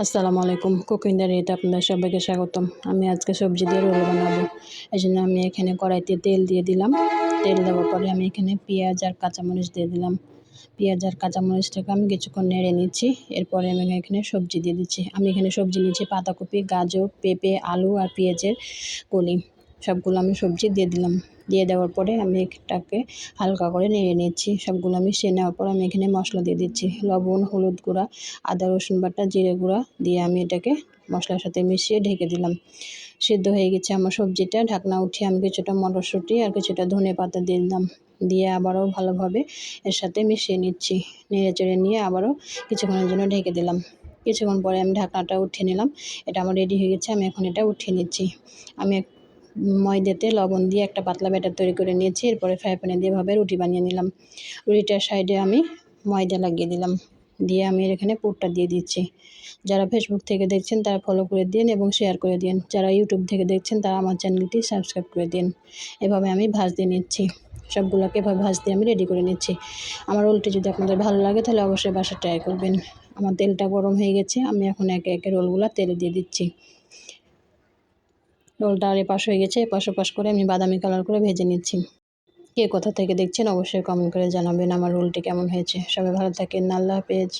আসসালামু আলাইকুম। কুকিং ডায়েরিতে আপনাদের সবাইকে স্বাগতম। আমি আজকে সবজি দিয়ে রোল বানাবো। এই জন্য আমি এখানে কড়াইতে তেল দিয়ে দিলাম। তেল দেওয়ার পরে আমি এখানে পেঁয়াজ আর কাঁচামরিচ দিয়ে দিলাম। পেঁয়াজ আর কাঁচামরিচটাকে আমি কিছুক্ষণ নেড়ে নিচ্ছি। এরপরে আমি এখানে সবজি দিয়ে দিচ্ছি। আমি এখানে সবজি নিচ্ছি পাতাকপি গাজর, পেঁপে, আলু আর পেঁয়াজের কলি। সবগুলো আমি সবজি দিয়ে দিলাম। দিয়ে দেওয়ার পরে আমি এটাকে হালকা করে নেড়ে নিচ্ছি। সবগুলো সে নেওয়ার পর আমি এখানে মশলা দিয়ে দিচ্ছি। লবণ, হলুদ গুঁড়া, আদা, রসুন বাটা, জিরে গুঁড়া দিয়ে আমি এটাকে মশলার সাথে মিশিয়ে ঢেকে দিলাম। সিদ্ধ হয়ে গেছে আমার সবজিটা। ঢাকনা উঠিয়ে আমি কিছুটা মটরশুঁটি আর কিছুটা ধনে পাতা দিয়ে দিলাম। দিয়ে আবারও ভালোভাবে এর সাথে মিশিয়ে নিচ্ছি। নেড়ে চেড়ে নিয়ে আবারও কিছুক্ষণের জন্য ঢেকে দিলাম। কিছুক্ষণ পরে আমি ঢাকনাটা উঠিয়ে নিলাম। এটা আমার রেডি হয়ে গেছে। আমি এখন এটা উঠিয়ে নিচ্ছি। আমি ময়দাতে লবণ দিয়ে একটা পাতলা ব্যাটার তৈরি করে নিয়েছি, এরপরে ফ্রাই প্যানে দিয়ে ভাবে রুটি বানিয়ে নিলাম। রুটিটার সাইডে আমি ময়দা লাগিয়ে দিলাম, দিয়ে আমি এখানে পুরটা দিয়ে দিচ্ছি। যারা ফেসবুক থেকে দেখছেন তারা ফলো করে দিন এবং শেয়ার করে দিন। যারা ইউটিউব থেকে দেখছেন তারা আমার চ্যানেলটি সাবস্ক্রাইব করে দিন। এভাবে আমি ভাজ দিয়ে নিচ্ছি। সবগুলোকে এভাবে ভাজ দিয়ে আমি রেডি করে নিচ্ছি। আমার রোলটি যদি আপনাদের ভালো লাগে তাহলে অবশ্যই বাসা ট্রাই করবেন। আমার তেলটা গরম হয়ে গেছে, আমি এখন একে একে রোলগুলো তেলে দিয়ে দিচ্ছি। রোলটা আর এপাশ হয়ে গেছে, এপাশ ওপাশ করে আমি বাদামি কালার করে ভেজে নিচ্ছি। কে কোথা থেকে দেখছেন অবশ্যই কমেন্ট করে জানাবেন আমার রোলটি কেমন হয়েছে। সবাই ভালো থাকেন, আল্লাহ হাফেজ।